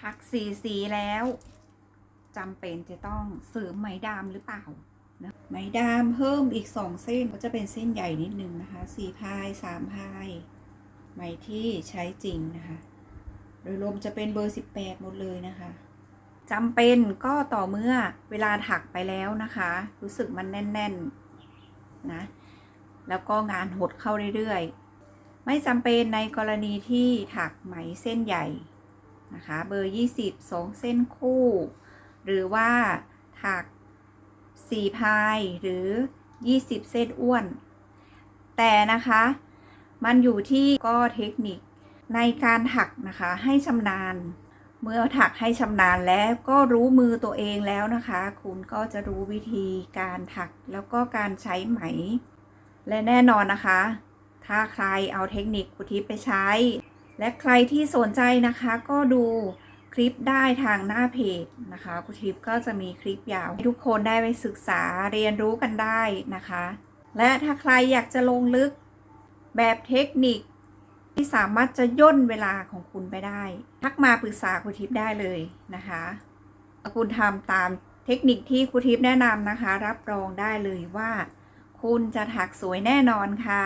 ถักสีสีแล้วจำเป็นจะต้องเสริมไหมดามหรือเปล่านะไหมดามเพิ่มอีกสองเส้นก็จะเป็นเส้นใหญ่นิดนึงนะคะสี่พายสามพายไหมที่ใช้จริงนะคะโดยรวมจะเป็นเบอร์18หมดเลยนะคะจำเป็นก็ต่อเมื่อเวลาถักไปแล้วนะคะ รู้สึกมันแน่นๆนะแล้วก็งานหดเข้าเรื่อยๆ ไม่จำเป็นในกรณีที่ถักไหมเส้นใหญ่ นะคะ เบอร์ 20 2 เส้นคู่ หรือว่าถัก 4 พายหรือ 20 เส้นอ้วน แต่นะคะมันอยู่ที่ก็เทคนิคในการถักนะคะให้ชำนาญ เมื่อถักให้ชำนาญแล้วก็รู้มือตัวเองแล้วนะคะ คุณก็จะรู้วิธีการถักแล้วก็การใช้ไหม และแน่นอนนะคะ ถ้าใครเอาเทคนิคครูทิพย์ไปใช้ และใครที่สนใจนะคะก็ดูคลิปได้ทางหน้าเพจนะคะครูทิพย์ก็จะมีคลิปยาวให้ทุกคนได้ไปศึกษาเรียนรู้กันได้นะคะ และถ้าใครอยากจะลงลึกแบบเทคนิคที่สามารถจะย่นเวลาของคุณไปได้ ทักมาปรึกษาครูทิพย์ได้เลยนะคะคุณทำตามเทคนิคที่ครูทิพย์แนะนำนะคะ รับรองได้เลยว่า คุณจะถักสวยแน่นอนค่ะ